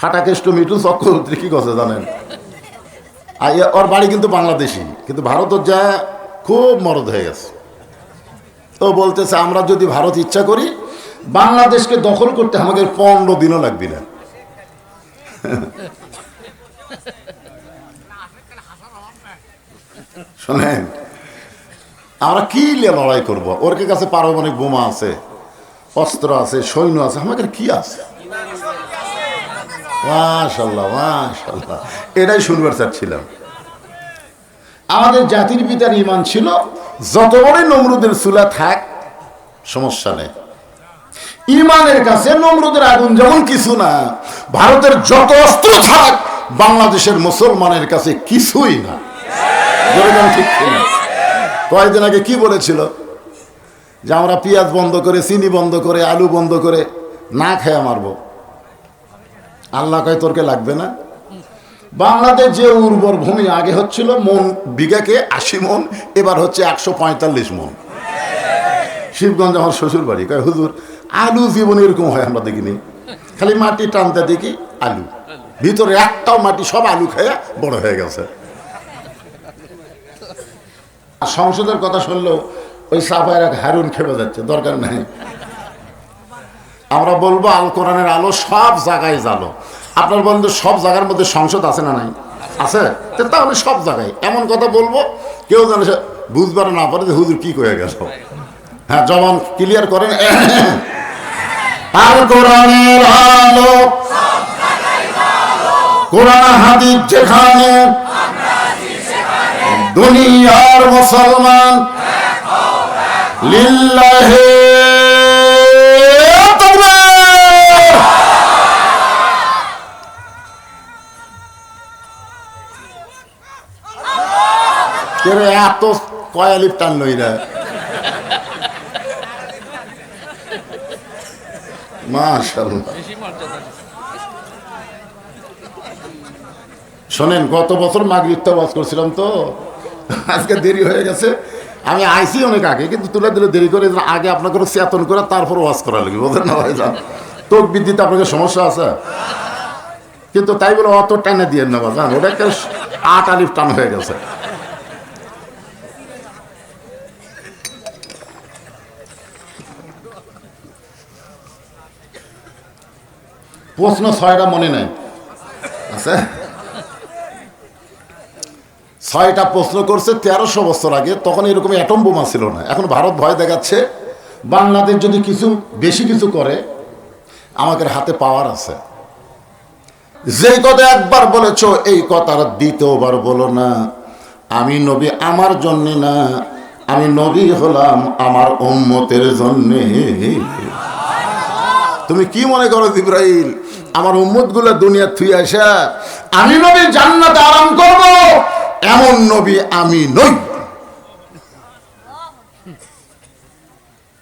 ফাটাকেষ্ট মিঠু চক্রবর্তী, কি কথা জানেন? আর ওর বাড়ি কিন্তু বাংলাদেশি, কিন্তু ভারতের যা খুব মরদ হয়ে গেছে। ও বলতেছে, আমরা যদি ভারত ইচ্ছা করি, বাংলাদেশকে দখল করতে আমাদের পনেরো দিনও লাগবে না। শোনেন, আমরা কি লড়াই করব? ওর কাছে পারমাণবিক বোমা আছে, অস্ত্র আছে, সৈন্য আছে, আমাদের কি আছে? মাশাল্লাহ মাশাল্লাহ এটাই শুনবার চাচ্ছিলাম। আমাদের জাতির পিতার ইমান ছিল, যত বড় নমরুদের চুলা থাক, সমস্যা নেই। ইমানের কাছে নমরুদের আগুন যেমন কিছু না, ভারতের যত অস্ত্র থাক, বাংলাদেশের মুসলমানের কাছে কিছুই না। ঠিক ছিল কয়েকদিন আগে কি বলেছিল? যে আমরা পেঁয়াজ বন্ধ করে, চিনি বন্ধ করে, আলু বন্ধ করে না খেয়ে মারবো। আল্লাহ কয়, তোরকে লাগবে না? বাংলাদেশ যে উর্বর ভূমি আগে হচ্ছিল মন, বিঘাকে আশি মন, এবার হচ্ছে একশো পঁয়তাল্লিশ মন। শিবগঞ্জ আমার শ্বশুর বাড়ি, কয়, হুজুর, আলু জীবন এরকম হয়, আমরা দেখিনি। খালি মাটি টানতে দেখি আলু। ভিতরে একটাও মাটি, সব আলু খেয়ে বড় হয়ে গেছে। সংসদের কথা শুনলেও ওই সাফায়ের এক হারুন খেপে যাচ্ছে, দরকার নাই। আমরা বলব আল কোরআনের আলো সব জায়গায় জালো আপনার বন্ধু সব জায়গার মধ্যে সংসদ আছে না নাই? আছে? তাহলে সব জায়গায়। এমন কথা বলব, কেউ যেন বুঝবার না পারে যে হুজুর কি কয়ে গেল। হ্যাঁ জবান ক্লিয়ার করেন। আল কোরআনের আলো কোরআন হাদিস যেখানে দুনিয়ার মুসলমান লিল্লাহে কে রে, এত কয়ালিপ টান লইরা মাশাল্লাহ শোনেন গত বছর মাগরিবটা ওয়াজ করছিলাম তো। আজকে দেরি হয়ে গেছে। আমি আইসি অনেক আগে কিন্তু তুলে দিলে দেরি করে আগে আপনাকে চেতন করে তারপর ওয়াজ করা লাগবে বোঝেন না ভাই যান তোক বিদ্যুৎ আপনাকে সমস্যা আছে? কিন্তু তাই বলে অত টানে দিয়ে না বাজান ওটা একটা আট আলিফ টান হয়ে গেছে। প্রশ্ন ছয়টা মনে নাই। আছে? ছয়টা প্রশ্ন করছে তেরোশো বছর আগে, তখন এরকম অ্যাটম বোমা ছিল না। এখন ভারত ভয় দেখাচ্ছে, বাংলাদেশ যদি কিছু, বেশি কিছু করে, আমাদের হাতে পাওয়ার আছে। যেই কথা একবার বলেছ, এই কথার দ্বিতীয়বার বলো না। আমি নবী আমার জন্যে না, আমি নবী হলাম আমার উম্মতের জন্যে। তুমি কি মনে করো ইব্রাহিম আমার উম্মতগুলো দুনিয়া থুই আসা, আমি নবী জান্নাতে আরাম করব, এমন নবী আমি নই।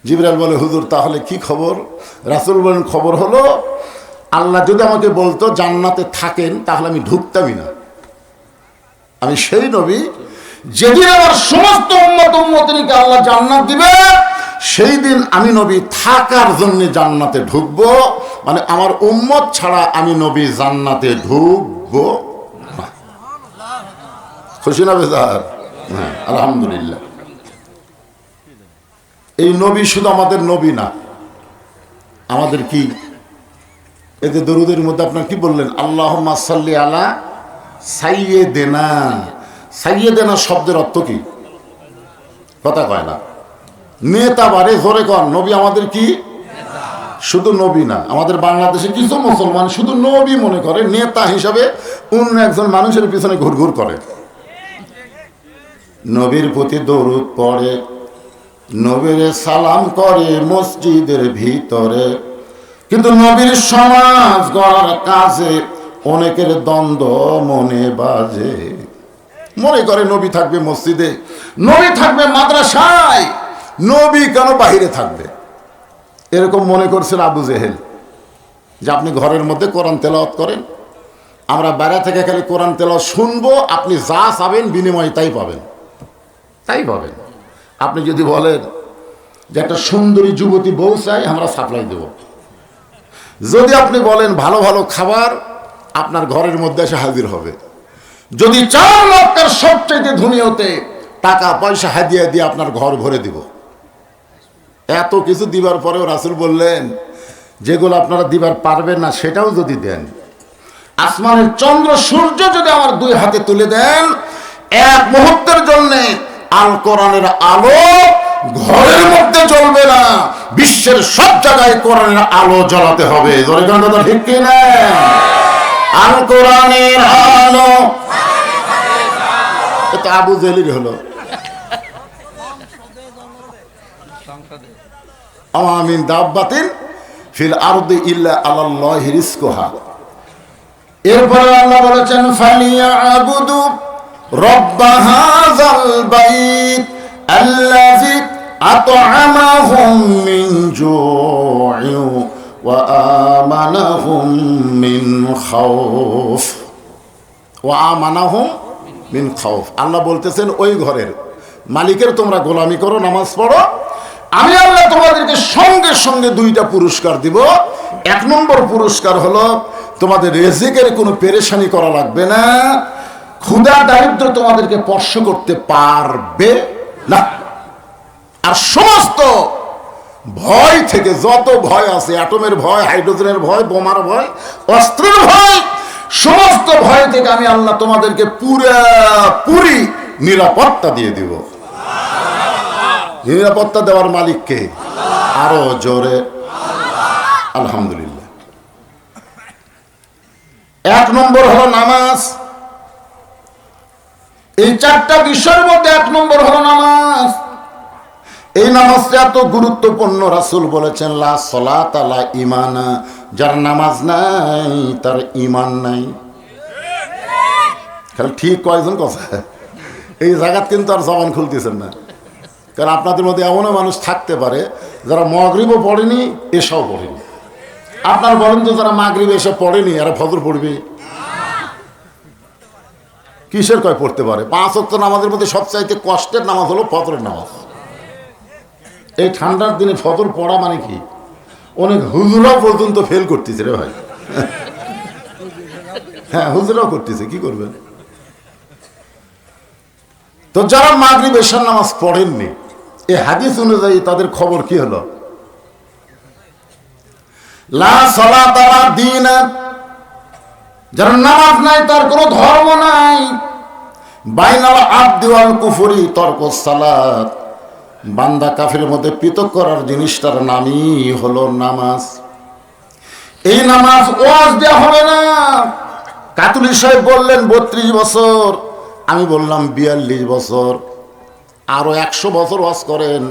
জিবরাল বলে, হুজুর, তাহলে কি খবর? রাসুল বলেন, খবর হলো, আল্লাহ যদি আমাকে বলতো জান্নাতে থাকেন, তাহলে আমি ঢুকতামই না। আমি সেই নবী, যেদিন আমার সমস্ত উম্মত উম্মতিকে আল্লাহ জান্নাত দিবে সেই দিন আমি নবী থাকার জন্য জান্নাতে ঢুকবো। মানে আমার উম্মত ছাড়া আমি নবী জান্নাতে ঢুকবো। খুশি না বেজার? হ্যাঁ আলহামদুলিল্লাহ। এই নবী শুধু আমাদের নবী না। আমাদের কি? এতে দরুদের মধ্যে আপনার কি বললেন? আল্লাহ সাল্লি আলা সাইয়ে দেনা সাইয়ে দেনা শব্দের অর্থ কি? কথা কয় না। নেতা বারে ধরে কন, নবী আমাদের কি? শুধু নবী না, আমাদের বাংলাদেশে কিছু মুসলমান শুধু নবী মনে করে, নেতা হিসাবে অন্য একজন মানুষের পিছনে ঘুরঘুর করে। নবীর প্রতি দরুদ পড়ে, নবীর সালাম করে মসজিদের ভিতরে। কিন্তু নবীর সমাজ গড়ার কাজে অনেকের দ্বন্দ্ব মনে বাজে। মনে করে নবী থাকবে মসজিদে, নবী থাকবে মাদ্রাসায়। নবী কেন বাহিরে থাকবে? এরকম মনে করছেন আবু জেহেল যে আপনি ঘরের মধ্যে কোরআন তেলাওয়াত করেন, আমরা বেড়া থেকে খালি কোরআন তেলাওয়াত শুনব, আপনি যা চাবেন বিনিময়ে তাই পাবেন। তাই পাবেন। আপনি যদি বলেন যে একটা সুন্দরী যুবতী বউ চাই, আমরা সাপ্লাই দেব। যদি আপনি বলেন ভালো ভালো খাবার, আপনার ঘরের মধ্যে এসে হাজির হবে। যদি চার লক্ষের সবচেয়ে ধনী হতে টাকা পয়সা হাদিয়া দিয়ে আপনার ঘর ভরে দিব। এত কিছু দিবার পরেও রাসুল বললেন, যেগুলো আপনারা দিবার পারবেন না, সেটাও যদি দেন। আসমানের চন্দ্র, সূর্য যদি আমার দুই হাতে তুলে দেন, এক মুহূর্তের জন্য আল কোরআনের আলো ঘরের মধ্যে জ্বলবে না, বিশ্বের সব জায়গায় কোরআনের আলো জ্বলাতে হবে। কথা ঠিক কিনা? আল কোরআনের আলো। এটা আবু জেলির হলো। আমিন দাব্বাতিন ফিল আরদি ইল্লা আলাল্লাহি রিজকুহা। এরপরে আল্লাহ বলেছেন, ফালিয়া আবুদু রব্ব হাযাল বাইত আল্লাযী আত'আমাহুম মিন জু'in ওয়া আমানাহুম মিন খাউফ। ওয়া আমানাহুম মিন খাউফ। আল্লাহ বলতেছেন, ওই ঘরের মালিকের তোমরা গোলামি করো, নামাজ পড়ো আমি আল্লাহ তোমাদেরকে সঙ্গে সঙ্গে দুইটা পুরস্কার দিব। এক নম্বর পুরস্কার হলো তোমাদের রেজিকের কোনো পেরেশানি করা লাগবে না। ক্ষুধা দারিদ্র তোমাদেরকে স্পর্শ করতে পারবে না। আর সমস্ত ভয় থেকে যত ভয় আছে, অ্যাটমের ভয়, হাইড্রোজেনের ভয়, বোমার ভয়, অস্ত্রের ভয়, সমস্ত ভয় থেকে আমি আল্লাহ তোমাদেরকে পুরা পুরি নিরাপত্তা দিয়ে দিব। নিরাপত্তা দেওয়ার মালিককে আরও জোরে। আলহামদুলিল্লাহ। এক নম্বর হলো নামাজ। এই চারটা বিষয়ের মধ্যে এক নম্বর হলো নামাজ। এই নামাজটা এত গুরুত্বপূর্ণ রাসুল বলেছেন, লা যার নামাজ নাই, তার ইমান নাই। খালি ঠিক কয়জন কথা। এই জায়গাত কিন্তু আর জবান খুলতেছেন না। কারণ আপনাদের মধ্যে এমনও মানুষ থাকতে পারে, যারা মগরিবও পড়েনি এসব পড়েনি। আপনার বলেন তো যারা মাগরিব এসব পড়েনি, এরা ফজর পড়বে? কিসের কয় পড়তে পারে? পাঁচ অক্ট নামাজের মধ্যে সবচাইতে কষ্টের নামাজ হলো ফজরের নামাজ। এই ঠান্ডার দিনে ফজর পড়া মানে কি? অনেক হুজুরাও পর্যন্ত ফেল করতেছে রে ভাই। হ্যাঁ হুজুরাও করতেছে, কি করবেন? তো যারা মাগরিব, এশার নামাজ পড়েননি এই হাদিস অনুযায়ী তাদের খবর কি হলো? লা দিন। যার নামাজ নাই, তার কোনো ধর্ম নাই। তর্ক বান্দা কাফের মধ্যে পৃথক করার জিনিসটার নামই হলো নামাজ। এই নামাজ দেওয়া হবে না। বললেন, বত্রিশ বছর। আমি বললাম, বিয়াল্লিশ বছর। আরও একশো বছর ওয়াজ করেন,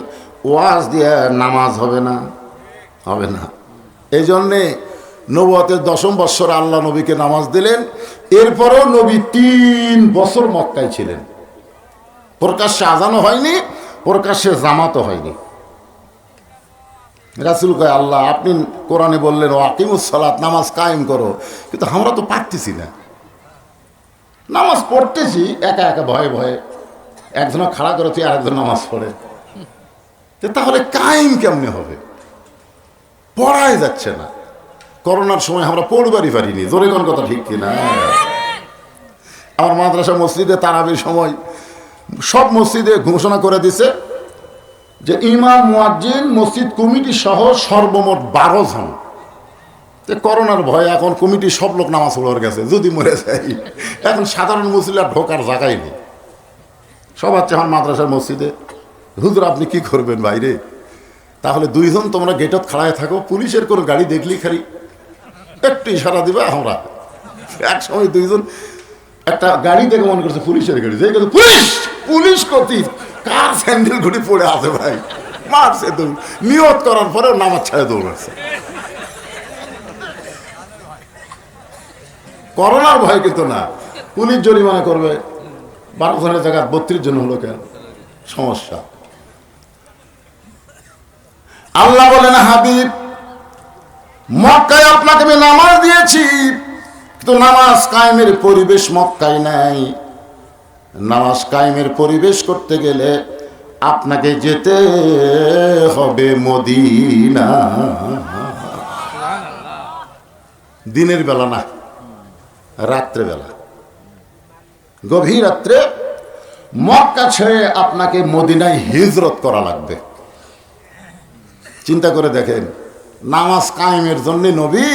ওয়াজ দিয়ে নামাজ হবে না হবে না। এই জন্যে নবতের দশম বৎসর আল্লাহ নবীকে নামাজ দিলেন, এরপরও নবী তিন বছর মক্কায় ছিলেন। প্রকাশ্যে আজানো হয়নি, প্রকাশ্যে জামাতও হয়নি। রাসুল কয়, আল্লাহ, আপনি কোরআনে বললেন, ও আকিমুসালাত নামাজ কায়েম করো। কিন্তু আমরা তো পারতেছি না। নামাজ পড়তেছি, একা একা ভয়ে ভয়ে একজন খাড়া করেছি আর একজন নামাজ পড়ে। তাহলে কায়েম কেমনে হবে? পড়াই যাচ্ছে না। করোনার সময় আমরা পড়বারই পারিনি। জোরে কোন কথা ঠিক কিনা? আমার মাদ্রাসা মসজিদে তারাবির সময় সব মসজিদে ঘোষণা করে দিছে যে ইমাম, মুয়াজ্জিন, মসজিদ, কমিটি সহ সর্বমোট বারো জন। তো করোনার ভয়ে এখন কমিটি সব লোক নামাজ পড়ার গেছে, যদি মরে যাই এখন সাধারণ মুসলিরা ঢোকার জায়গায় নেই। সব আছে আমার মাদ্রাসার মসজিদে। হুজুর, আপনি কি করবেন বাইরে তাহলে দুইজন তোমরা গেটত খাড়ায় থাকো, পুলিশের কোনো গাড়ি দেখলি খালি? একটু ইশারা দিবে আমরা। এক সময় দুইজন একটা গাড়ি দেখে মনে করছে পুলিশের গাড়ি। গেছে পুলিশ! পুলিশ কতি কার স্যান্ডেল ঘুরি পড়ে আছে ভাই? মারছে তো নিয়ত করার পরে নামাজ ছাড়ে দৌড়াচ্ছে করোনার ভয় কিন্তু না। পুলিশ জরিমানা করবে। বারো জনের জায়গায় বত্রিশ জন হলো কেন? সমস্যা। আল্লাহ বলেন, হাবিব, মক্কায় আপনাকে আমি নামাজ দিয়েছি, কিন্তু নামাজ কায়েমের পরিবেশ মক্কায় নাই। নামাজ কায়েমের পরিবেশ করতে গেলে আপনাকে যেতে হবে মদিনা। দিনের বেলা না, রাত্রেবেলা। গভীর রাত্রে মক্কা ছেড়ে আপনাকে মদিনায় হিজরত করা লাগবে। চিন্তা করে দেখেন নামাজ কায়েমের জন্য নবী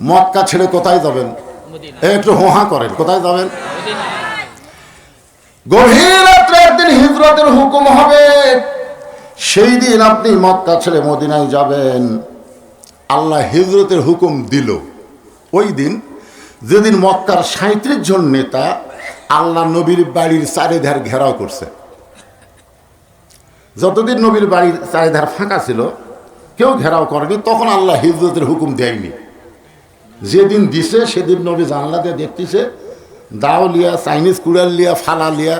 মক্কা ছেড়ে কোথায় যাবেন? একটু হোহা করেন কোথায় যাবেন? গভীর রাত্রে একদিন হিজরতের হুকুম হবে। সেই দিন আপনি মক্কা ছেড়ে মদিনায় যাবেন। আল্লাহ হিজরতের হুকুম দিল। ওই দিন যেদিন মক্কার সাঁত্রিশ জন নেতা আল্লাহ নবীর বাড়ির চারিধার ঘেরাও করছে। যতদিন নবীর বাড়ির চারিধার ফাঁকা ছিল, কেউ ঘেরাও করেনি, তখন আল্লাহ হিজরতের হুকুম দেয়নি। যেদিন দিছে, সেদিন নবী জানলা দিয়ে দেখতেছে, দাও লিয়া, চাইনিজ কুড়াল লিয়া, ফালা লিয়া,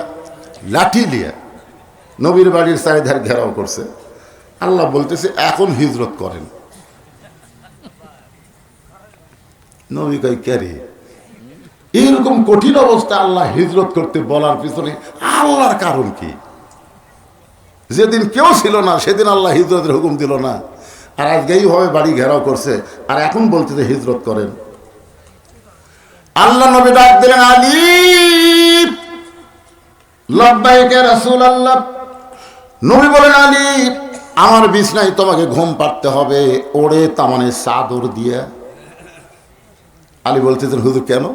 লাঠি লিয়া, নবীর বাড়ির চারিধার ঘেরাও করছে। আল্লাহ বলতেছে, এখন হিজরত করেন। নবী কই ক্যারে এইরকম কঠিন অবস্থা আল্লাহ হিজরত করতে বলার পিছনে আল্লাহর কারণ কি? যেদিন কেউ ছিল না, সেদিন আল্লাহ হিজরতের হুকুম দিল না। আর আজকেই ভাবে বাড়ি ঘেরাও করছে, আর এখন বলতেছে হিজরত করেন। আল্লাহ নবী ডাক দিলেন আলী রাসূল আল্লাহ নবী বলেন আলী আমার বিছনায় তোমাকে ঘুম পাড়তে হবে, ওড়ে তামানে চাদর দিয়ে। আলী বলতেছেন, হুজুর, কেন?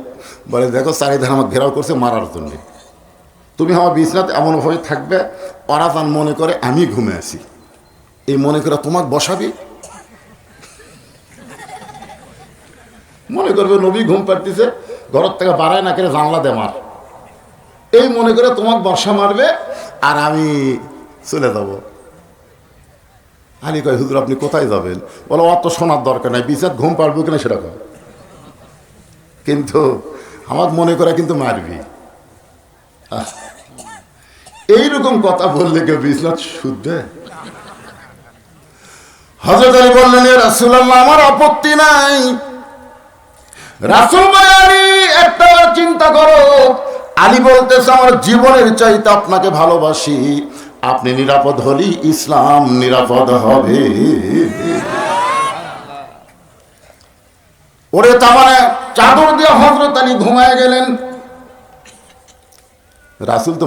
বলে, দেখো চারিধার আমার ঘেরাও করছে মারার জন্য। তুমি আমার বিছনাতে এমনভাবে থাকবে ওরা তার মনে করে আমি ঘুমে আছি। এই মনে করে তোমাকে বসাবি? মনে করবে, নবী ঘুম পাড়তেছে, ঘরের থেকে বাড়ায় না করে জানলা দে মার। এই মনে করে তোমাকে বর্ষা মারবে, আর আমি চলে যাব। আলী কয়, হুজুর, আপনি কোথায় যাবেন? বলো, অত শোনার দরকার নাই বিচার ঘুম পারব কিনা সেটা কয় কিন্তু আমার মনে করে কিন্তু মারবি। এইরকম কথা বললে কেউ বিশ্বনাথ শুদ্ধে? হজরত আলী বললেন রাসুল্লাহ আমার আপত্তি নাই। রাসুল একটা চিন্তা করো। আলী বলতেছে, আমার জীবনের চাইতে আপনাকে ভালোবাসি। আপনি নিরাপদ হলেই ইসলাম নিরাপদ হবে। ওরে তাহলে চাদর দিয়ে হজরত আলী ঘুমায় গেলেন। রাসুল তো